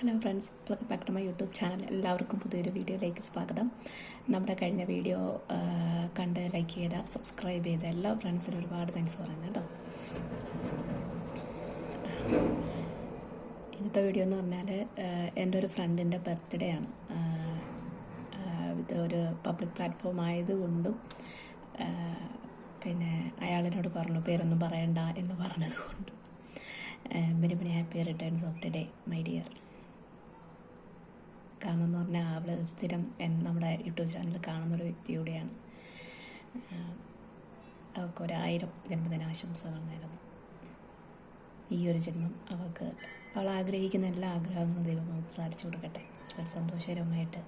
Hello friends welcome back to my YouTube channel എല്ലാവർക്കും പുതിയൊരു വീഡിയോയിലേക്ക് സ്വാഗതം. നമ്മുടെ കഴിഞ്ഞ വീഡിയോ കണ്ട് ലൈക്ക് ചെയ്ത സബ്സ്ക്രൈബ് ചെയ്ത എല്ലാ ഫ്രണ്ട്സിനും ഒരുപാട് താങ്ക്സ് പറയുന്നു കേട്ടോ. ഇന്നത്തെ വീഡിയോ എന്ന് പറഞ്ഞാൽ എന്റെ ഒരു ഫ്രണ്ടിന്റെ ബർത്ത്ഡേ ആണ്. ഇത് ഒരു പബ്ലിക് പ്ലാറ്റ്ഫോം ആയതുകൊണ്ടും പിന്നെ അയാളിനോട് പറഞ്ഞു പേരൊന്നും പറയണ്ട എന്ന് പറഞ്ഞതുകൊണ്ടും Minimini many happy returns of the day my dear കാരണം എന്ന് പറഞ്ഞാൽ അവൾ സ്ഥിരം നമ്മുടെ യൂട്യൂബ് ചാനൽ കാണുന്ന ഒരു വ്യക്തി കൂടിയാണ് അവൾക്ക് ഒരായിരം ജന്മദിനാശംസകൾ നേരുന്നു ഈ ഒരു ജന്മം അവൾക്ക് അവൾ ആഗ്രഹിക്കുന്ന എല്ലാ ആഗ്രഹങ്ങളും ദൈവം സാധിച്ചു കൊടുക്കട്ടെ. ഒരു സന്തോഷകരമായിട്ട്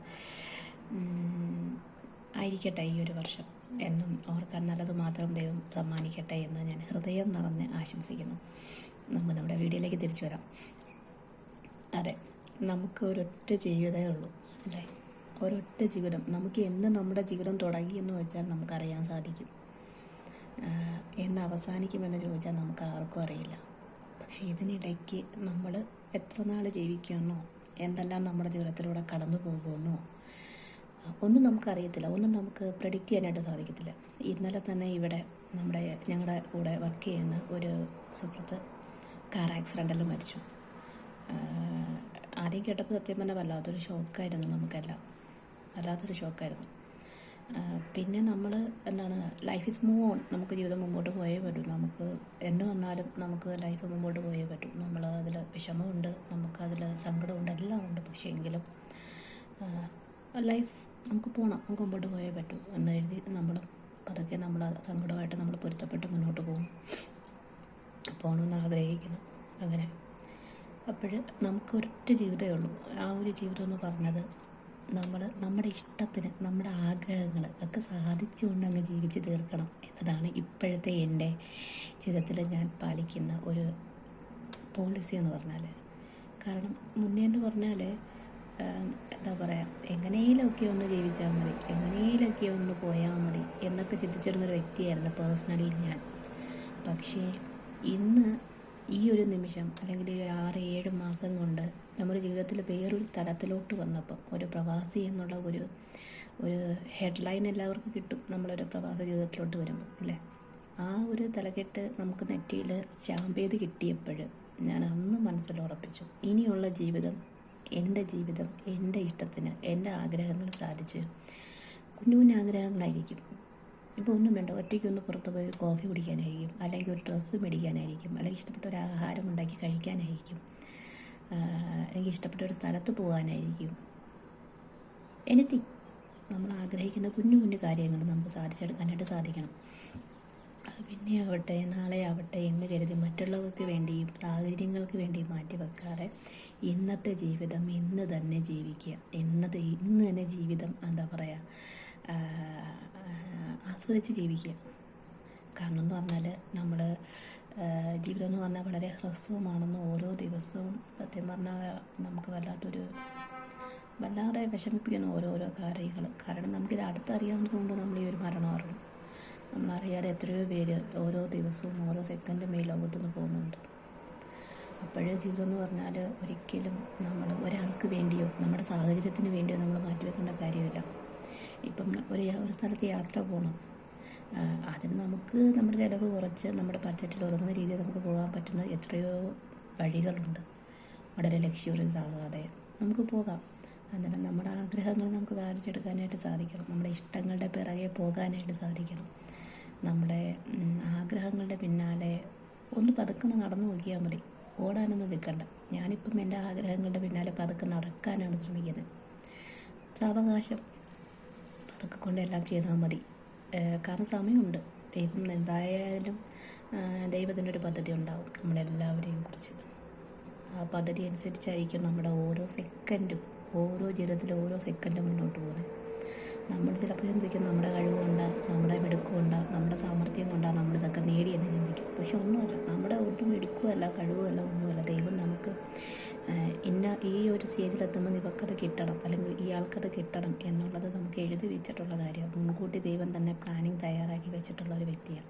ആയിരിക്കട്ടെ ഈ ഒരു വർഷം. എന്നും ഓർക്കാൻ നല്ലത് മാത്രം ദൈവം സമ്മാനിക്കട്ടെ എന്ന് ഞാൻ ഹൃദയം നിറഞ്ഞ് ആശംസിക്കുന്നു. നമുക്ക് നമ്മുടെ വീഡിയോയിലേക്ക് തിരിച്ചു വരാം. അതെ. നമുക്ക് ഒരൊറ്റ ജീവിതമേ ഉള്ളൂ അല്ലേ? ഒരൊറ്റ ജീവിതം. നമുക്ക് എന്ന് നമ്മുടെ ജീവിതം തുടങ്ങി എന്ന് വെച്ചാൽ നമുക്കറിയാൻ സാധിക്കും. എന്ന് അവസാനിക്കുമെന്ന് ചോദിച്ചാൽ നമുക്ക് ആർക്കും അറിയില്ല. പക്ഷേ ഇതിനിടയ്ക്ക് നമ്മൾ എത്ര നാൾ ജീവിക്കുമെന്നോ എന്തെല്ലാം നമ്മുടെ ജീവിതത്തിലൂടെ കടന്നു പോകുമെന്നോ ഒന്നും നമുക്കറിയത്തില്ല. ഒന്നും നമുക്ക് പ്രഡിക്റ്റ് ചെയ്യാനായിട്ട് സാധിക്കത്തില്ല. ഇന്നലെ തന്നെ ഇവിടെ നമ്മുടെ ഞങ്ങളുടെ കൂടെ വർക്ക് ചെയ്യുന്ന ഒരു സുഹൃത്ത് കാർ ആക്സിഡന്റിൽ മരിച്ചു. ആദ്യം കേട്ടപ്പോൾ സത്യം പറഞ്ഞാൽ വല്ലാത്തൊരു ഷോക്കായിരുന്നു നമുക്കെല്ലാം. വല്ലാത്തൊരു ഷോക്കായിരുന്നു. പിന്നെ നമ്മൾ എന്താണ് ലൈഫ് ഇസ് മൂവ് ഓൺ നമുക്ക് ജീവിതം മുമ്പോട്ട് പോയേ പറ്റൂ. നമുക്ക് എന്ന് വന്നാലും നമുക്ക് ലൈഫ് മുമ്പോട്ട് പോയേ പറ്റൂ. നമ്മൾ അതിൽ വിഷമമുണ്ട് നമുക്കതിൽ സങ്കടമുണ്ട് എല്ലാം ഉണ്ട്. പക്ഷേ എങ്കിലും ലൈഫ് നമുക്ക് പോകണം നമുക്ക് മുമ്പോട്ട് പോയേ പറ്റൂ എന്ന് എഴുതി നമ്മൾ പതുക്കെ നമ്മൾ സങ്കടമായിട്ട് നമ്മൾ പൊരുത്തപ്പെട്ട് മുന്നോട്ട് പോകും. പോകണമെന്ന് ആഗ്രഹിക്കുന്നു. അങ്ങനെ. അപ്പോൾ നമുക്ക് ഒരൊറ്റ ജീവിതമേ ഉള്ളൂ. ആ ഒരു ജീവിതം എന്ന് പറഞ്ഞത് നമ്മൾ നമ്മുടെ ഇഷ്ടത്തിന് നമ്മുടെ ആഗ്രഹങ്ങൾ ഒക്കെ സാധിച്ചുകൊണ്ട് അങ്ങ് ജീവിച്ച് തീർക്കണം എന്നതാണ് ഇപ്പോഴത്തെ എന്റെ ജീവിതത്തിൽ ഞാൻ പാലിക്കുന്ന ഒരു പോളിസി എന്ന് പറഞ്ഞാൽ കാരണം മുന്നേ എന്ന് പറഞ്ഞാൽ എന്താ പറയുക എങ്ങനെയൊക്കെ ഒന്ന് ജീവിച്ചാൽ മതി എങ്ങനെയൊക്കെ ഒന്ന് പോയാൽ മതി എന്നൊക്കെ ചിന്തിച്ചിരുന്നൊരു വ്യക്തിയായിരുന്നു പേഴ്സണലി ഞാൻ. പക്ഷേ ഇന്ന് ഈ ഒരു നിമിഷം അല്ലെങ്കിൽ ഈ ആറ് ഏഴ് മാസം കൊണ്ട് നമ്മുടെ ജീവിതത്തിൽ വേറൊരു തലത്തിലോട്ട് വന്നപ്പം ഒരു പ്രവാസി എന്നുള്ള ഒരു ഒരു ഹെഡ്ലൈൻ എല്ലാവർക്കും കിട്ടും നമ്മളൊരു പ്രവാസ ജീവിതത്തിലോട്ട് വരുമ്പോൾ അല്ലേ? ആ ഒരു തലക്കെട്ട് നമുക്ക് നെറ്റിയിൽ സ്റ്റാമ്പ് ചെയ്ത് കിട്ടിയപ്പോൾ ഞാൻ അന്ന് മനസ്സിൽ ഉറപ്പിച്ചു. ഇനിയുള്ള ജീവിതം എന്റെ ജീവിതം എന്റെ ഇഷ്ടത്തിന് എന്റെ ആഗ്രഹങ്ങൾ സാധിച്ചു കുഞ്ഞു കുഞ്ഞു ആഗ്രഹങ്ങളായിരിക്കും. ഇപ്പോൾ ഒന്നും വേണ്ട. ഒറ്റയ്ക്കൊന്ന് പുറത്ത് പോയി ഒരു കോഫി കുടിക്കാനായിരിക്കും. അല്ലെങ്കിൽ ഒരു ഡ്രസ്സ് മേടിക്കാനായിരിക്കും. അല്ലെങ്കിൽ ഇഷ്ടപ്പെട്ട ഒരു ആഹാരം ഉണ്ടാക്കി കഴിക്കാനായിരിക്കും. അല്ലെങ്കിൽ ഇഷ്ടപ്പെട്ട ഒരു സ്ഥലത്ത് പോകാനായിരിക്കും. എനിത്തിങ് നമ്മൾ ആഗ്രഹിക്കുന്ന കുഞ്ഞു കുഞ്ഞു കാര്യങ്ങൾ നമുക്ക് സാധിച്ചെടുക്കാനായിട്ട് സാധിക്കണം. അത് പിന്നെ ആവട്ടെ നാളെ ആവട്ടെ എന്ന് കരുതി മറ്റുള്ളവർക്ക് വേണ്ടിയും സാഹചര്യങ്ങൾക്ക് വേണ്ടിയും മാറ്റി വെക്കാതെ ഇന്നത്തെ ജീവിതം ഇന്ന് തന്നെ ജീവിക്കുക. ഇന്നത്തെ ഇന്ന് തന്നെ ജീവിതം എന്താ പറയുക ആസ്വദിച്ച് ജീവിക്കുക. കാരണം എന്ന് പറഞ്ഞാൽ നമ്മൾ ജീവിതം എന്ന് പറഞ്ഞാൽ വളരെ ഹ്രസ്വമാണെന്ന് ഓരോ ദിവസവും സത്യം പറഞ്ഞാൽ നമുക്ക് വല്ലാത്തൊരു വല്ലാതെ വിഷമിപ്പിക്കുന്ന ഓരോരോ കാര്യങ്ങൾ കാരണം നമുക്കിത് അടുത്തറിയാവുന്നതുകൊണ്ട് നമ്മൾ ഈ ഒരു മരണം അറിയും നമ്മളറിയാതെ എത്രയോ പേര് ഓരോ ദിവസവും ഓരോ സെക്കൻഡും ഈ ലോകത്തു നിന്ന് പോകുന്നുണ്ട്. അപ്പോഴേ ജീവിതം എന്ന് പറഞ്ഞാൽ ഒരിക്കലും നമ്മൾ ഒരാൾക്ക് വേണ്ടിയോ നമ്മുടെ സാഹചര്യത്തിന് വേണ്ടിയോ നമ്മൾ മാറ്റിവെക്കേണ്ട കാര്യമില്ല. ഇപ്പം ഒരു ഒരു സ്ഥലത്ത് യാത്ര പോകണം അതിന് നമുക്ക് നമ്മുടെ ചിലവ് കുറച്ച് നമ്മുടെ ബഡ്ജറ്റിൽ ഒതുങ്ങുന്ന രീതിയിൽ നമുക്ക് പോകാൻ പറ്റുന്ന എത്രയോ വഴികളുണ്ട്. വളരെ ലക്ഷ്യൂറിയസ് ആകാതെ നമുക്ക് പോകാം. അന്നേരം നമ്മുടെ ആഗ്രഹങ്ങൾ നമുക്ക് സാധിച്ചെടുക്കാനായിട്ട് സാധിക്കണം. നമ്മുടെ ഇഷ്ടങ്ങളുടെ പിറകെ പോകാനായിട്ട് സാധിക്കണം. നമ്മുടെ ആഗ്രഹങ്ങളുടെ പിന്നാലെ ഒന്ന് പതുക്കെ നടന്നു നോക്കിയാൽ മതി. ഓടാനൊന്നും നിൽക്കണ്ട. ഞാനിപ്പം എന്റെ ആഗ്രഹങ്ങളുടെ പിന്നാലെ പതുക്കെ നടക്കാനാണ് ശ്രമിക്കുന്നത്. സാവകാശം. പതുക്കെ കൊണ്ട് എല്ലാം ചെയ്താൽ മതി. കാരണം സമയമുണ്ട്. ദൈവം എന്തായാലും ദൈവത്തിനൊരു പദ്ധതി ഉണ്ടാവും. നമ്മളെല്ലാവരെയും കുറിച്ച്. ആ പദ്ധതി അനുസരിച്ചായിരിക്കും നമ്മുടെ ഓരോ സെക്കൻഡും ഓരോ ജീവിതത്തിലും ഓരോ സെക്കൻഡും മുന്നോട്ട് പോകുന്നത്. നമ്മൾ ചിലപ്പോൾ ചിന്തിക്കും നമ്മുടെ കഴിവുകൊണ്ട് നമ്മുടെ മിടുക്കുകൊണ്ടാ നമ്മുടെ സാമർഥ്യം കൊണ്ടാ നമ്മളിതൊക്കെ നേടിയെന്ന് ചിന്തിക്കും. പക്ഷെ ഒന്നുമല്ല നമ്മുടെ ഒട്ടും മിടുക്കുമല്ല കഴിവുമല്ല ഒന്നുമല്ല. ദൈവം നമുക്ക് ഇന്ന ഈ ഒരു സ്റ്റേജിലെത്തുമ്പോൾ ഇവക്കത് കിട്ടണം. അല്ലെങ്കിൽ ഇയാൾക്കത് കിട്ടണം എന്നുള്ളത് നമുക്ക് എഴുതി വെച്ചിട്ടുള്ള കാര്യമാണ് മുൻകൂട്ടി ദൈവം തന്നെ പ്ലാനിങ് തയ്യാറാക്കി വെച്ചിട്ടുള്ള ഒരു വ്യക്തിയാണ്.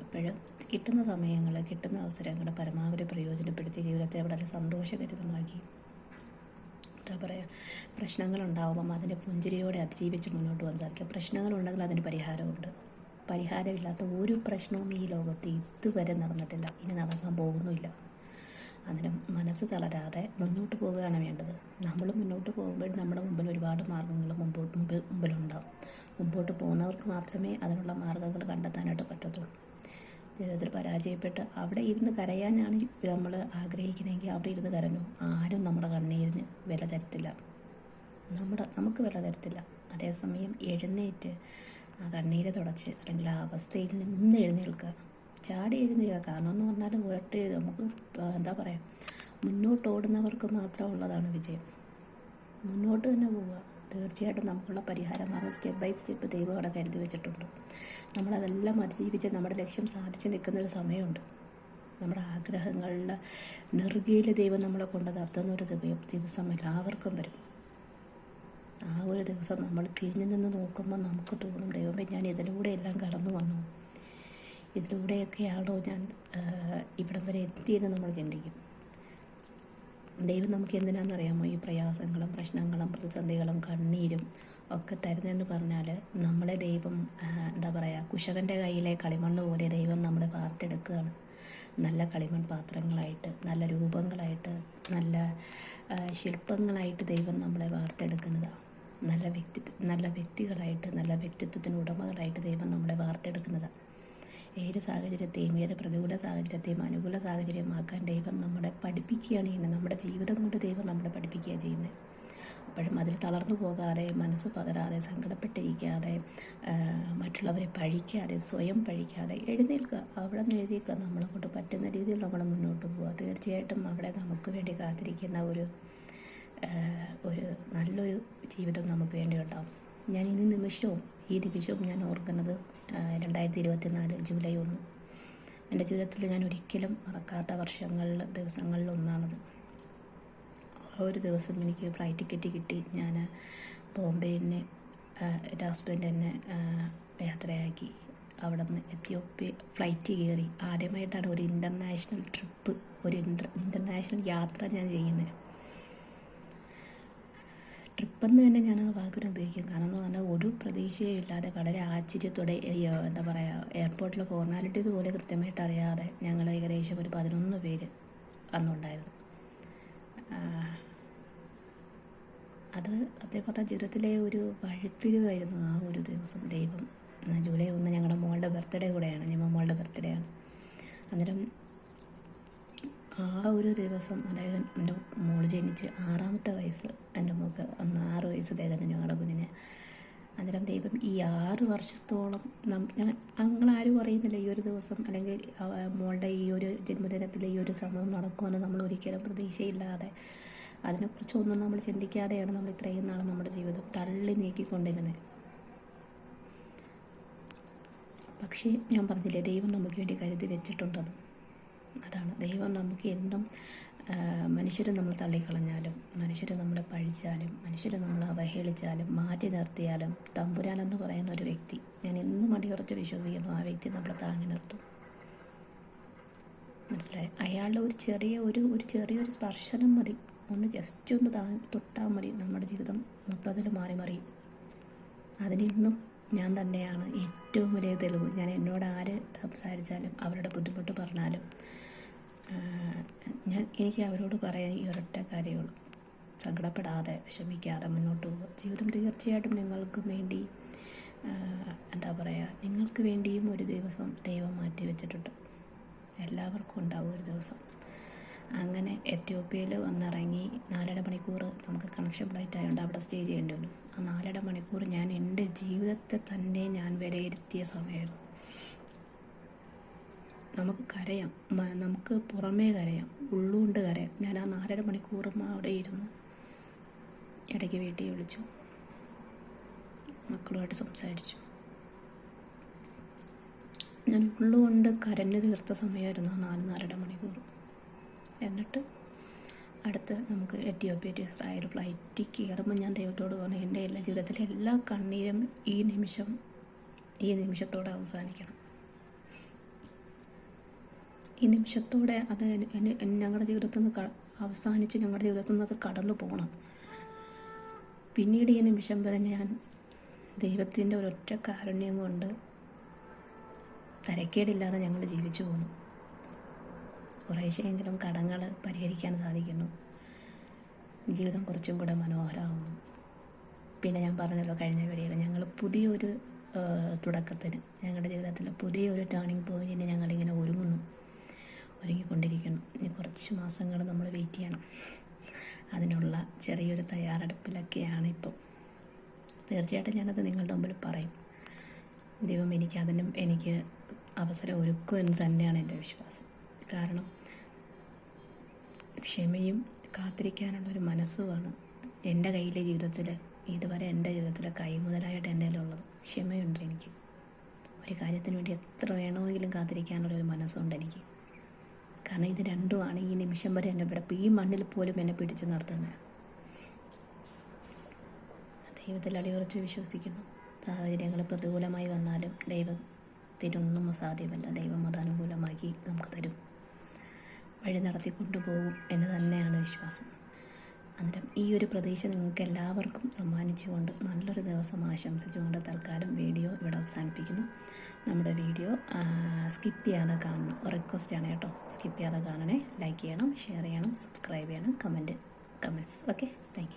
അപ്പോൾ കിട്ടുന്ന സമയങ്ങൾ കിട്ടുന്ന അവസരങ്ങൾ പരമാവധി പ്രയോജനപ്പെടുത്തി ജീവിതത്തെ വളരെ സന്തോഷകരിതമാക്കി എന്താ പറയുക? പ്രശ്നങ്ങളുണ്ടാവുമ്പം അതിന്റെ പുഞ്ചിരിയോടെ അതിജീവിച്ച് മുന്നോട്ട് പോകാൻ സാധിക്കും പ്രശ്നങ്ങളുണ്ടെങ്കിൽ അതിന് പരിഹാരമുണ്ട്. പരിഹാരമില്ലാത്ത ഒരു പ്രശ്നവും ഈ ലോകത്ത് ഇതുവരെ നടന്നിട്ടില്ല. ഇനി നടക്കാൻ പോകുന്നുമില്ല. അതിന് മനസ്സ് തളരാതെ മുന്നോട്ട് പോവുകയാണ് വേണ്ടത്. നമ്മൾ മുന്നോട്ട് പോകുമ്പോൾ നമ്മുടെ മുമ്പിൽ ഒരുപാട് മാർഗങ്ങൾ മുമ്പോട്ട് മുമ്പിൽ മുമ്പിലുണ്ടാവും. മുമ്പോട്ട് പോകുന്നവർക്ക് മാത്രമേ അതിനുള്ള മാർഗങ്ങൾ കണ്ടെത്താനായിട്ട് പറ്റത്തുള്ളൂ. ജീവിതത്തിൽ പരാജയപ്പെട്ട് അവിടെ ഇരുന്ന് കരയാനാണ് നമ്മൾ ആഗ്രഹിക്കണമെങ്കിൽ അവിടെ ഇരുന്ന് കരഞ്ഞു. ആരും നമ്മുടെ കണ്ണീരിന് വില തരത്തില്ല. നമ്മുടെ നമുക്ക് വില തരത്തില്ല. അതേസമയം എഴുന്നേറ്റ് ആ കണ്ണീര് തുടച്ച് അല്ലെങ്കിൽ ആ അവസ്ഥയിൽ നിന്ന് എഴുന്നേൽക്കുക. ചാടി എഴുന്നേൽക്കുക കാരണം എന്ന് പറഞ്ഞാൽ ഉരട്ടി നമുക്ക് എന്താ പറയുക മുന്നോട്ട് ഓടുന്നവർക്ക് മാത്രമുള്ളതാണ് വിജയം. മുന്നോട്ട് തന്നെ പോവുക. തീർച്ചയായിട്ടും നമുക്കുള്ള പരിഹാരം മാർഗം സ്റ്റെപ്പ് ബൈ സ്റ്റെപ്പ് ദൈവം അവിടെ കരുതി വെച്ചിട്ടുണ്ട്. നമ്മളതെല്ലാം അതിജീവിച്ച് നമ്മുടെ ലക്ഷ്യം സാധിച്ച് നിൽക്കുന്ന ഒരു സമയമുണ്ട്. നമ്മുടെ ആഗ്രഹങ്ങളുടെ നെറുകയിൽ ദൈവം നമ്മളെ കൊണ്ട് നടത്തുന്ന ഒരു ദിവ- ദിവസം എല്ലാവർക്കും വരും. ആ ഒരു ദിവസം നമ്മൾ തിരിഞ്ഞു നിന്ന് നോക്കുമ്പോൾ നമുക്ക് തോന്നും ദൈവമേ ഞാൻ ഇതിലൂടെ എല്ലാം കടന്നു വന്നു. ഇതിലൂടെയൊക്കെയാണോ ഞാൻ ഇവിടം വരെ എത്തിയെന്ന് നമ്മൾ ചിന്തിക്കും. ദൈവം നമുക്ക് എന്തിനാണെന്നറിയാമോ ഈ പ്രയാസങ്ങളും പ്രശ്നങ്ങളും പ്രതിസന്ധികളും കണ്ണീരും ഒക്കെ തരുന്നതെന്ന് പറഞ്ഞാൽ നമ്മളെ ദൈവം എന്താ പറയുക കുശവന്റെ കയ്യിലെ കളിമണ്ണ് പോലെ ദൈവം നമ്മളെ വാർത്തെടുക്കുകയാണ്. നല്ല കളിമൺ പാത്രങ്ങളായിട്ട് നല്ല രൂപങ്ങളായിട്ട് നല്ല ശില്പങ്ങളായിട്ട് ദൈവം നമ്മളെ വാർത്തെടുക്കുന്നതാണ് നല്ല വ്യക്തി നല്ല വ്യക്തികളായിട്ട് നല്ല വ്യക്തിത്വത്തിന് ഉടമകളായിട്ട് ദൈവം നമ്മളെ വാർത്തെടുക്കുന്നതാണ് ഏത് സാഹചര്യത്തെയും ഏത് പ്രതികൂല സാഹചര്യത്തെയും അനുകൂല സാഹചര്യമാക്കാൻ ദൈവം നമ്മളെ പഠിപ്പിക്കുകയാണ് ചെയ്യുന്നത്. നമ്മുടെ ജീവിതം കൊണ്ട് ദൈവം നമ്മളെ പഠിപ്പിക്കുകയാണ് ചെയ്യുന്നത്. അപ്പോഴും അതിൽ തളർന്നു പോകാതെ മനസ്സ് പതരാതെ സങ്കടപ്പെട്ടിരിക്കാതെ മറ്റുള്ളവരെ പഴിക്കാതെ സ്വയം പഴിക്കാതെ എഴുന്നേൽക്കുക. അവിടെ നിന്ന് എഴുതിയേക്കുക നമ്മളെ കൊണ്ട് പറ്റുന്ന രീതിയിൽ നമ്മൾ മുന്നോട്ട് പോവുക. തീർച്ചയായിട്ടും അവിടെ നമുക്ക് വേണ്ടി കാത്തിരിക്കുന്ന ഒരു ഒരു നല്ലൊരു ജീവിതം നമുക്ക് വേണ്ടി ഉണ്ടാവും. ഞാൻ ഇനി നിമിഷവും ഈ നിമിഷവും ഞാൻ ഓർക്കുന്നത് രണ്ടായിരത്തി ഇരുപത്തി നാല് ജൂലൈ ഒന്ന്. എന്റെ ജീവിതത്തിൽ ഞാൻ ഒരിക്കലും മറക്കാത്ത വർഷങ്ങളിൽ ദിവസങ്ങളിൽ ഒന്നാണത്. ഒരു ദിവസം എനിക്ക് ഫ്ലൈറ്റ് ടിക്കറ്റ് കിട്ടി. ഞാൻ ബോംബെയിന് എന്റെ ഹസ്ബൻഡ് എന്നെ യാത്രയാക്കി. അവിടെ നിന്ന് എത്തിയോപ്യ ഫ്ലൈറ്റ് കയറി. ആദ്യമായിട്ടാണ് ഒരു ഇന്റർനാഷണൽ ട്രിപ്പ് ഒരു ഇന്റർ ഇന്റർനാഷണൽ യാത്ര ഞാൻ ചെയ്യുന്നത്. ട്രിപ്പെന്ന് തന്നെ ഞാൻ ആ വാക്കിന് ഉപയോഗിക്കും. കാരണം എന്ന് പറഞ്ഞാൽ ഒരു പ്രതീക്ഷയും ഇല്ലാതെ വളരെ ആശ്ചര്യത്തോടെ എന്താ പറയുക എയർപോർട്ടിലെ ഫോർമാലിറ്റീസ് പോലെ കൃത്യമായിട്ട് അറിയാതെ ഞങ്ങൾ ഏകദേശം ഒരു പതിനൊന്ന് പേര് അന്നുണ്ടായിരുന്നു. അത് സത്യം പറഞ്ഞാൽ ജീവിതത്തിലെ ഒരു വഴിത്തിരിവായിരുന്നു ആ ഒരു ദിവസം ദൈവം. ജൂലൈ ഒന്ന് ഞങ്ങളുടെ മോളുടെ ബർത്ത്ഡേ കൂടെയാണ് ഞമ്മ മോളുടെ ബർത്ത്ഡേ ആണ്. അന്നേരം ആ ഒരു ദിവസം അതായത് എന്റെ മോൾ ജനിച്ച് ആറാമത്തെ വയസ്സ് എന്റെ മോൾക്ക് അന്ന് ആറ് വയസ്സ് തികഞ്ഞു ഞങ്ങളുടെ കുഞ്ഞിനെ. അന്നേരം ദൈവം ഈ ആറ് വർഷത്തോളം നം ഞാൻ ആരും അറിയുന്നില്ല ഈ ഒരു ദിവസം അല്ലെങ്കിൽ മോളുടെ ഈ ഒരു ജന്മദിനത്തിൽ ഈ ഒരു സംഭവം നടക്കുമെന്ന് നമ്മൾ ഒരിക്കലും പ്രതീക്ഷയില്ലാതെ അതിനെക്കുറിച്ചൊന്നും നമ്മൾ ചിന്തിക്കാതെയാണ് നമ്മൾ ഇത്രയും നാൾ നമ്മുടെ ജീവിതം തള്ളി നീക്കിക്കൊണ്ടിരുന്നത്. പക്ഷേ ഞാൻ പറഞ്ഞില്ലേ ദൈവം നമുക്ക് വേണ്ടി കരുതി വെച്ചിട്ടുണ്ടത്. അതാണ്. ദൈവം നമുക്ക് എന്തും മനുഷ്യർ നമ്മൾ തള്ളിക്കളഞ്ഞാലും മനുഷ്യർ നമ്മളെ പഴിച്ചാലും മനുഷ്യർ നമ്മൾ അവഹേളിച്ചാലും മാറ്റി നിർത്തിയാലും തമ്പുരാൻ എന്ന് പറയുന്ന ഒരു വ്യക്തി ഞാൻ എന്നും അടിയുറച്ച് വിശ്വസിക്കുന്നു ആ വ്യക്തി നമ്മളെ താങ്ങി നിർത്തും. മനസ്സിലായി? അയാളുടെ ഒരു ചെറിയ ഒരു ഒരു ചെറിയൊരു സ്പർശനം മതി. ഒന്ന് ജസ്റ്റ് ഒന്ന് താ തൊട്ടാൽ മതി. നമ്മുടെ ജീവിതം മൊത്തത്തിൽ മാറി മാറി. അതിനിന്നും ഞാൻ തന്നെയാണ് ഏറ്റവും വലിയ തെളിവ്. ഞാൻ എന്നോട് ആര് സംസാരിച്ചാലും അവരുടെ ബുദ്ധിമുട്ട് പറഞ്ഞാലും ഞാൻ എനിക്ക് അവരോട് പറയാൻ ഈ ഒരൊറ്റ കാര്യമുള്ളൂ സങ്കടപ്പെടാതെ വിഷമിക്കാതെ മുന്നോട്ട് പോകുക ജീവിതം തീർച്ചയായിട്ടും നിങ്ങൾക്കും വേണ്ടി എന്താ പറയുക നിങ്ങൾക്ക് വേണ്ടിയും ഒരു ദിവസം ദൈവം മാറ്റി വെച്ചിട്ടുണ്ട്. എല്ലാവർക്കും ഉണ്ടാവും ഒരു ദിവസം. അങ്ങനെ എത്യോപ്യയിൽ വന്നിറങ്ങി നാലര മണിക്കൂർ നമുക്ക് കണക്ഷൻ ഫ്ലൈറ്റ് ആയതുകൊണ്ട് അവിടെ സ്റ്റേ ചെയ്യേണ്ടി വന്നു. ആ നാലര മണിക്കൂർ ഞാൻ എന്റെ ജീവിതത്തെ തന്നെ ഞാൻ വിലയിരുത്തിയ സമയമായിരുന്നു. നമുക്ക് കരയാം. നമുക്ക് പുറമേ കരയാം. ഉള്ളുകൊണ്ട് കരയാം. ഞാൻ ആ നാലര മണിക്കൂറും അവിടെ ഇരുന്നു. ഇടയ്ക്ക് വീട്ടിൽ വിളിച്ചു. മക്കളുമായിട്ട് സംസാരിച്ചു. ഞാൻ ഉള്ളുകൊണ്ട് കരഞ്ഞു തീർത്ത സമയമായിരുന്നു ആ നാല് നാലര മണിക്കൂർ. എന്നിട്ട് അടുത്ത് നമുക്ക് എത്യോപ്യ ടു ഇസ്രായേൽ ഫ്ലൈറ്റിൽ കയറുമ്പോൾ ഞാൻ ദൈവത്തോട് പറഞ്ഞു എന്റെ എല്ലാ ജീവിതത്തിലെ എല്ലാ കണ്ണീരും ഈ നിമിഷം ഈ നിമിഷത്തോടെ അവസാനിക്കണം. ഈ നിമിഷത്തോടെ അത് ഞങ്ങളുടെ ജീവിതത്തിൽ നിന്ന് അവസാനിച്ച് ഞങ്ങളുടെ ജീവിതത്തിൽ നിന്ന് അത് കടന്നു പോകണം പിന്നീട് ഈ നിമിഷം വരെ ഞാൻ ദൈവത്തിന്റെ ഒരൊറ്റ കാരുണ്യം കൊണ്ട് തരക്കേടില്ലാതെ ഞങ്ങൾ ജീവിച്ചു പോന്നു. കുറേശ്ശെയെങ്കിലും കടങ്ങൾ പരിഹരിക്കാൻ സാധിക്കുന്നു. ജീവിതം കുറച്ചും കൂടെ മനോഹരമാകുന്നു പിന്നെ ഞാൻ പറഞ്ഞല്ലോ കഴിഞ്ഞ വീഡിയോയിൽ ഞങ്ങൾ പുതിയൊരു തുടക്കത്തിന് ഞങ്ങളുടെ ജീവിതത്തിൽ പുതിയൊരു ടേണിംഗ് പോയിന്റിന് ഞങ്ങളിങ്ങനെ ഒരുങ്ങുന്നു. ഒരുങ്ങിക്കൊണ്ടിരിക്കുന്നു ഇനി കുറച്ച് മാസങ്ങൾ നമ്മൾ വെയിറ്റ് ചെയ്യണം. അതിനുള്ള ചെറിയൊരു തയ്യാറെടുപ്പിലൊക്കെയാണ് ഇപ്പം. തീർച്ചയായിട്ടും ഞാനത് നിങ്ങളുടെ മുമ്പിൽ പറയും. ദൈവം എനിക്ക് അതിനും എനിക്ക് അവസരം ഒരുക്കും എന്ന് തന്നെയാണ് എന്റെ വിശ്വാസം. കാരണം ക്ഷമയും കാത്തിരിക്കാനുള്ള ഒരു മനസ്സുമാണ് എന്റെ കയ്യിലെ ജീവിതത്തിൽ ഇതുവരെ എന്റെ ജീവിതത്തിൽ കൈമുതലായിട്ട് എന്റെ കയ്യിലുള്ളത്. ക്ഷമയുണ്ട് എനിക്ക്. ഒരു കാര്യത്തിന് വേണ്ടി എത്ര വേണമെങ്കിലും കാത്തിരിക്കാനുള്ള ഒരു മനസ്സുണ്ട് എനിക്ക്. കാരണം ഇത് രണ്ടുമാണ് ഈ നിമിഷം വരെ എന്നെ ഇവിടെ ഈ മണ്ണിൽ പോലും എന്നെ പിടിച്ചു നിർത്തുന്നത് ദൈവത്തിൽ അടിയുറച്ച് വിശ്വസിക്കുന്നു. സാഹചര്യങ്ങൾ പ്രതികൂലമായി വന്നാലും ദൈവത്തിനൊന്നും അസാധ്യമല്ല. ദൈവം അത് അനുകൂലമാക്കി നമുക്ക് തരും. വഴി നടത്തി കൊണ്ടുപോകും എന്ന് തന്നെയാണ് വിശ്വാസം. അന്നേരം ഈ ഒരു പ്രതീക്ഷ നിങ്ങൾക്ക് എല്ലാവർക്കും സമ്മാനിച്ചുകൊണ്ട് നല്ലൊരു ദിവസം ആശംസിച്ചുകൊണ്ട് തൽക്കാലം വീഡിയോ ഇവിടെ അവസാനിപ്പിക്കുന്നു. നമ്മുടെ വീഡിയോ സ്കിപ്പ് ചെയ്യാതെ കാണണം റിക്വസ്റ്റ് ആണ് കേട്ടോ. സ്കിപ്പ് ചെയ്യാതെ കാണണേ ലൈക്ക് ചെയ്യണം ഷെയർ ചെയ്യണം സബ്സ്ക്രൈബ് ചെയ്യണം കമന്റ് കമന്റ്സ് ഓക്കെ താങ്ക്